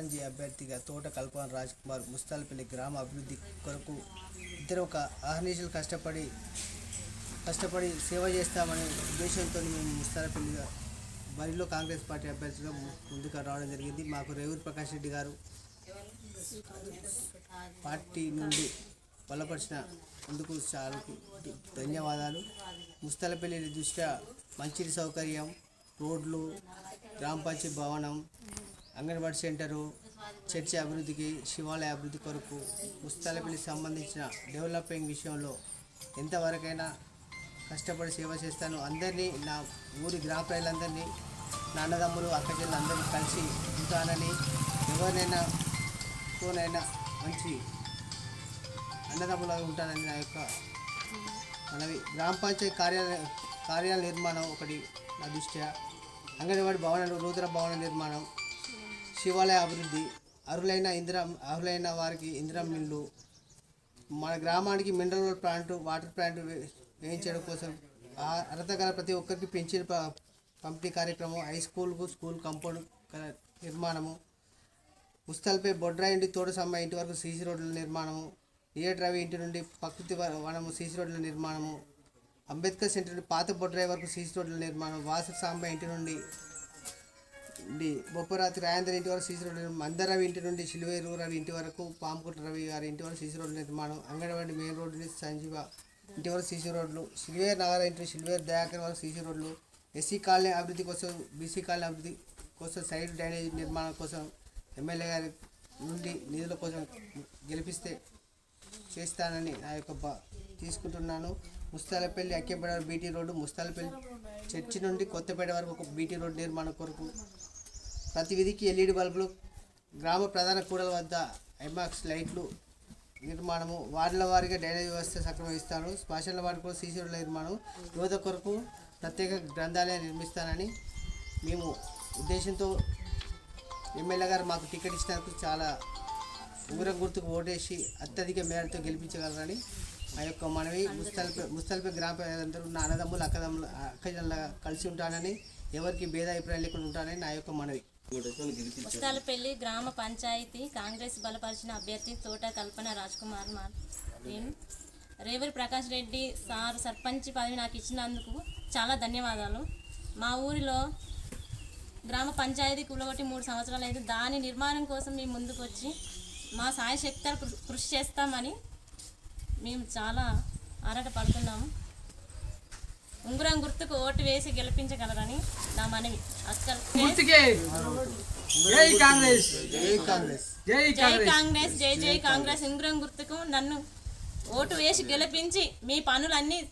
సర్పంచ్ అభ్యర్థిగా తోట కల్పన రాజ్ కుమార్ ముస్తాలపల్లి గ్రామ అభివృద్ధి కొరకు ఇద్దరు ఒక అహర్నిశలు కష్టపడి కష్టపడి సేవ చేస్తామనే ఉద్దేశంతో మేము ముస్తాలపల్లిగా బరిలో కాంగ్రెస్ పార్టీ అభ్యర్థిగా ముందుకు రావడం జరిగింది. మాకు రేవూరు ప్రకాష్ రెడ్డి గారు పార్టీ నుండి బలపరిచిన అందుకు చాలా ధన్యవాదాలు. ముస్తలపల్లి దృష్ట్యా మంచి సౌకర్యం రోడ్లు గ్రామ పంచాయతీ భవనం అంగన్వాడీ సెంటరు చర్చి అభివృద్ధికి శివాలయ అభివృద్ధి కొరకు ముస్తాలపల్లికి సంబంధించిన డెవలపింగ్ విషయంలో ఎంతవరకైనా కష్టపడి సేవ చేస్తాను. అందరినీ నా ఊరి గ్రామ ప్రజలందరినీ నా అన్నదమ్ములు అక్కచెల్లు అందరినీ కలిసి ఉంటానని ఎవరినైనా తోనైనా మంచి అన్నదమ్ములాగా ఉంటానని నా యొక్క మనవి. గ్రామ పంచాయతీ కార్యాలయ కార్యాలయ నిర్మాణం ఒకటి నా దృష్ట్యా. అంగన్వాడీ భవనాలు నూతన భవన నిర్మాణం శివాలయ అభివృద్ధి అర్హులైన ఇందిరా అర్హులైన వారికి ఇందిరా మిల్లు. మన గ్రామానికి మినరల్ ప్లాంట్ వాటర్ ప్లాంట్ వే- వేయించడం కోసం అర్హత గల ప్రతి ఒక్కరికి పెంచిన ప- పంపిణీ కార్యక్రమం హై స్కూల్కు స్కూల్ కంపౌండ్ నిర్మాణము. ఉస్తల్పై బొడ్రా ఇంటి తోట సమ్మ ఇంటి వరకు సీసీ రోడ్ల నిర్మాణము. నియర్ రవి ఇంటి నుండి ప్రకృతి వనము సీసీ రోడ్ల నిర్మాణము. అంబేద్కర్ సెంటర్ నుండి పాత బొడ్రాయి వరకు సీసీ రోడ్ల నిర్మాణం. వాసు సాంబ ఇంటి నుండి నుండి బొప్పరాతి రాయందర్ ఇంటి వరకు సీసీ రోడ్డు మందరవి ఇంటి నుండి సిలువేరు రవి ఇంటి వరకు పాముకుట రవి గారి ఇంటి వరకు సీసీ రోడ్డు నిర్మాణం అంగన్వాడి మెయిన్ రోడ్డు నుంచి సంజీవ ఇంటి వరకు సీసీ రోడ్లు సిల్వేర్ నగర ఇంటి సిల్వేర్ దయాకర్ వరకు సీసీ రోడ్లు ఎస్సీ కాలనీ అభివృద్ధి కోసం బీసీ కాలనీ అభివృద్ధి కోసం సైడ్ డ్రైనేజ్ నిర్మాణం కోసం ఎమ్మెల్యే గారి నుండి నిధుల కోసం గెలిపిస్తే చేస్తానని నా యొక్క బా తీసుకుంటున్నాను. Mustalapalli Akkapeta BT road Mustalapalli church నుండి కొత్తపేట వరకు ఒక బీటీ రోడ్డు నిర్మాణం కొరకు ప్రతి విధికి ఎల్ఈడి బల్బులు గ్రామ ప్రధాన కూడల వద్ద ఐమాక్స్ లైట్లు నిర్మాణము వార్డుల వారీగా డైరీ వ్యవస్థ సక్రమిస్తాను శ్మశాన వార్డు కూడా సీసీ రోడ్ల నిర్మాణం. యువత కొరకు ప్రత్యేక గ్రంథాలయం నిర్మిస్తానని మేము ఉద్దేశంతో ఎమ్మెల్యే గారు మాకు టికెట్ ఇచ్చినందుకు చాలా ఉంగరం గుర్తుకు ఓటేసి అత్యధిక మేరతో గెలిపించగలరని ఆ యొక్క మనవి. ముస్తల్పే ముస్తల్పే గ్రామ ప్రజలందరూ నా అన్నదమ్ములు అక్కదమ్ములు అక్కజల్ల కలిసి ఉంటానని ఎవరికి భేదాభిప్రాయం లేకుండా ఉంటానని నా యొక్క మనవి. ముస్తాలపల్లి గ్రామ పంచాయతీ కాంగ్రెస్ బలపరిచిన అభ్యర్థి తోట కల్పన రాజ్ కుమార్ మా నేను రేవూరి ప్రకాష్ రెడ్డి సార్ సర్పంచ్ పదవి నాకు ఇచ్చినందుకు చాలా ధన్యవాదాలు. మా ఊరిలో గ్రామ పంచాయతీ కూలగొట్టి మూడు సంవత్సరాలు అయితే దాని నిర్మాణం కోసం మేము ముందుకు వచ్చి మా సాయ శక్తులు కృ- కృషి చేస్తామని మేము చాలా ఆరాట పడుతున్నాము. ఉంగరం గుర్తుకు ఓటు వేసి గెలిపించగలరని నా మనవి. జై కాంగ్రెస్. జై కాంగ్రెస్. జై జై కాంగ్రెస్. కాంగ్రెస్ జై జై కాంగ్రెస్. ఉంగరం గుర్తుకు నన్ను ఓటు వేసి గెలిపించి మీ పనులన్నీ